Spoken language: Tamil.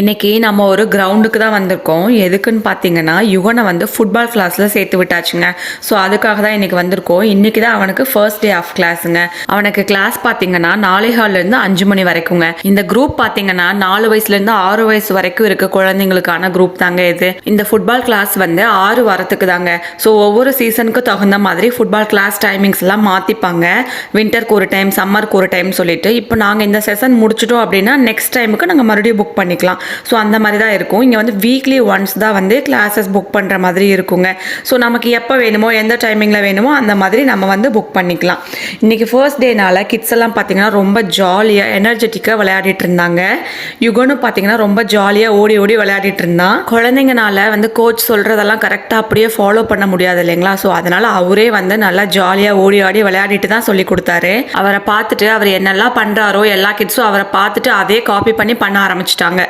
இன்னைக்கு நம்ம ஒரு கிரவுண்டுக்கு தான் வந்திருக்கோம். எதுக்குன்னு பார்த்தீங்கன்னா யுகனை வந்து ஃபுட்பால் கிளாஸில் சேர்த்து விட்டாச்சுங்க. ஸோ அதுக்காக தான் இன்னைக்கு வந்திருக்கோம். இன்னைக்கு தான் அவனுக்கு ஃபர்ஸ்ட் டே ஆஃப் கிளாஸுங்க அவனுக்கு கிளாஸ் பார்த்தீங்கன்னா நாலே ஹால்லேருந்து அஞ்சு மணி வரைக்குங்க. இந்த குரூப் பார்த்தீங்கன்னா நாலு வயசுலேருந்து ஆறு வயசு வரைக்கும் இருக்க குழந்தைங்களுக்கான குரூப் தாங்க இது. இந்த ஃபுட்பால் கிளாஸ் வந்து ஆறு வாரத்துக்கு தாங்க. ஸோ ஒவ்வொரு சீசனுக்கு தகுந்த மாதிரி ஃபுட்பால் கிளாஸ் டைமிங்ஸ் எல்லாம் மாற்றிப்பாங்க வின்டருக்கு ஒரு டைம் சம்மருக்கு ஒரு டைம் சொல்லிட்டு. இப்போ நாங்கள் இந்த செஷன் முடிச்சிட்டோம் அப்படின்னா நெக்ஸ்ட் டைமுக்கு நாங்கள் மறுபடியும் புக் பண்ணிக்கலாம். ஸோ அந்த மாதிரி தான் இருக்கும். இங்கே வந்து வீக்லி ஒன்ஸ் தான் வந்து கிளாஸஸ் புக் பண்ணுற மாதிரி இருக்குங்க. ஸோ நமக்கு எப்போ வேணுமோ எந்த டைமிங்கில் வேணுமோ அந்த மாதிரி நம்ம வந்து புக் பண்ணிக்கலாம். இன்றைக்கி ஃபர்ஸ்ட் டேனால் கிட்ஸ் எல்லாம் பார்த்தீங்கன்னா ரொம்ப ஜாலியாக எனர்ஜெட்டிக்காக விளையாடிட்டு இருந்தாங்க. யுகனும் பார்த்தீங்கன்னா ரொம்ப ஜாலியாக ஓடி ஓடி விளையாடிட்டு இருந்தான். குழந்தைங்கனால வந்து கோச் சொல்கிறதெல்லாம் கரெக்டாக அப்படியே ஃபாலோ பண்ண முடியாது இல்லைங்களா? ஸோ அதனால் அவரே வந்து நல்லா ஜாலியாக ஓடி ஆடி விளையாடிட்டு தான் சொல்லி கொடுத்தாரு. அவரை பார்த்துட்டு அவர் என்னெல்லாம் பண்ணுறாரோ எல்லா கிட்ஸும் அவரை பார்த்துட்டு அதே காப்பி பண்ணி பண்ண ஆரம்பிச்சிட்டாங்க.